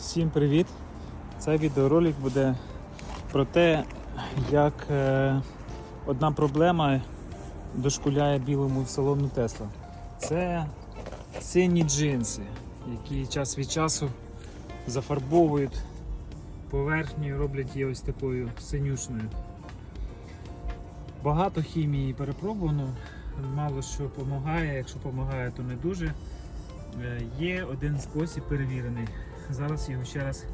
Всім привіт! Цей відеоролик буде про те, як е, одна проблема дошкуляє білому салону Тесла. Це сині джинси, які час від часу зафарбовують поверхню роблять її ось такою синюшною. Багато хімії перепробувано, мало що допомагає, якщо допомагає, то не дуже. Е, Є один спосіб перевірений. Зараз його ще раз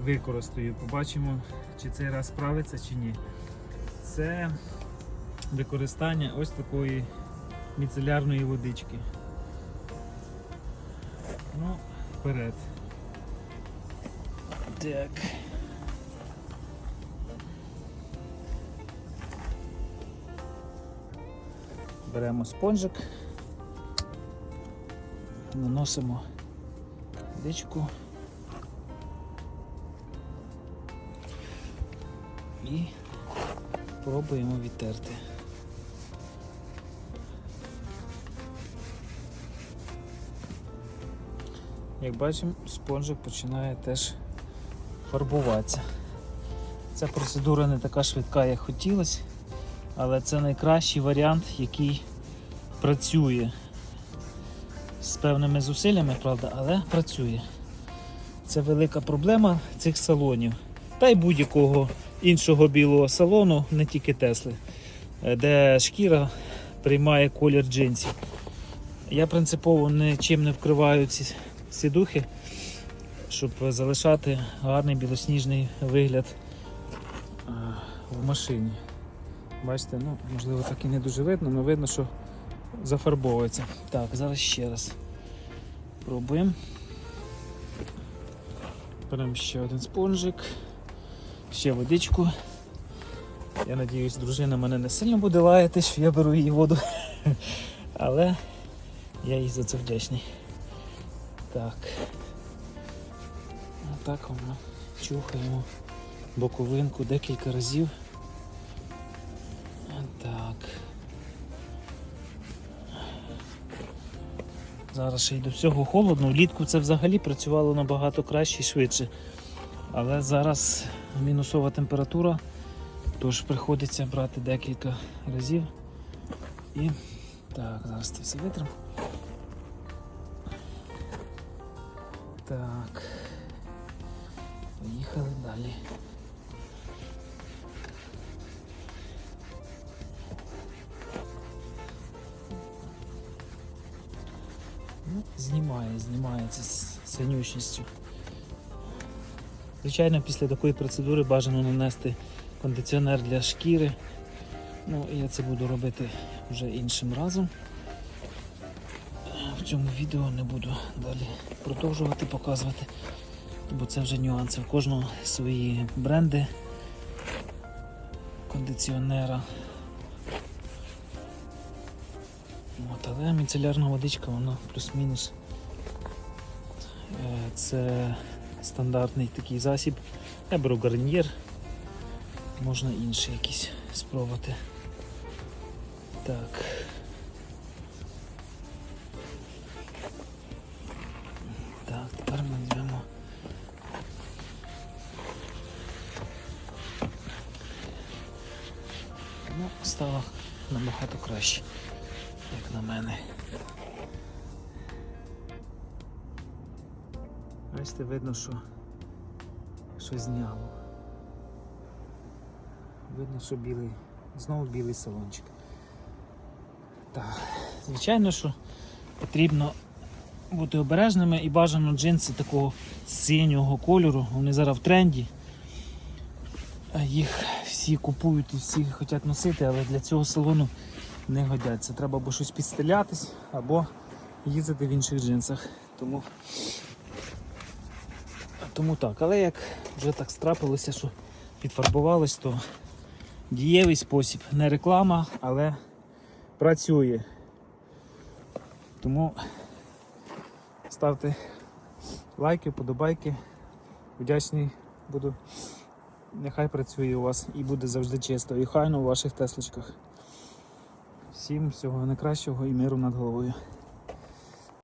використаю. Побачимо, чи цей раз справиться чи ні. Це використання ось такої міцелярної водички. Ну, вперед. Так. Беремо спонжик, наносимо водичку і пробуємо відтерти. Як бачимо, спонжик починає теж фарбуватися. Ця процедура не така швидка, як хотілося, але це найкращий варіант, який працює з певними зусиллями, правда, але працює. Це велика проблема цих салонів. Та й будь-якого іншого білого салону, не тільки Тесли, е, де шкіра приймає колір джинсів. Я принципово нічим не вкриваю ці сідухи, щоб залишати гарний білосніжний вигляд е, в машині. Бачите, ну, можливо, так і не дуже видно, але видно, що зафарбовується. Так, зараз ще раз пробуємо. Беремо ще один спонжик, ще водичку. Я надіюсь, дружина мене не сильно буде лаяти, що я беру її воду. Але я їй за це вдячний. Так. Отак воно чухаємо боковинку декілька разів. Так. Зараз ще й до всього холодно. Влітку це взагалі працювало набагато краще і швидше. Але зараз мінусова температура, тож приходиться брати декілька разів. І так, зараз це все витрим. Так. Поїхали далі. Ну, знімає, знімає це з синючністю. Звичайно, після такої процедури бажано нанести кондиціонер для шкіри. Ну, я це буду робити вже іншим разом. В цьому відео не буду далі продовжувати показувати, бо це вже нюанси. У кожного свої бренди кондиціонера. От, але міцелярна водичка, вона плюс-мінус. Е, Це стандартний такий засіб. Я беру гарнір, можна інший якийсь спробувати. Так. Так, тепер ми візьмемо. Ну, стало набагато краще, як на мене. Бачите, видно, що щось зняло. Видно, що білий, знову білий салончик. Так, звичайно, що потрібно бути обережними і бажано джинси такого синього кольору. Вони зараз в тренді. Їх всі купують і всі хочуть носити, але для цього салону не годяться. Треба або щось підстелятись, або їздити в інших джинсах. Тому, тому так. Але як вже так страпилося, що підфарбувалось, то дієвий спосіб. Не реклама, але працює. Тому ставте лайки, подобайки. Вдячний буду. Нехай працює у вас і буде завжди чисто. І хайно у ваших тесличках. Всім всього найкращого і миру над головою.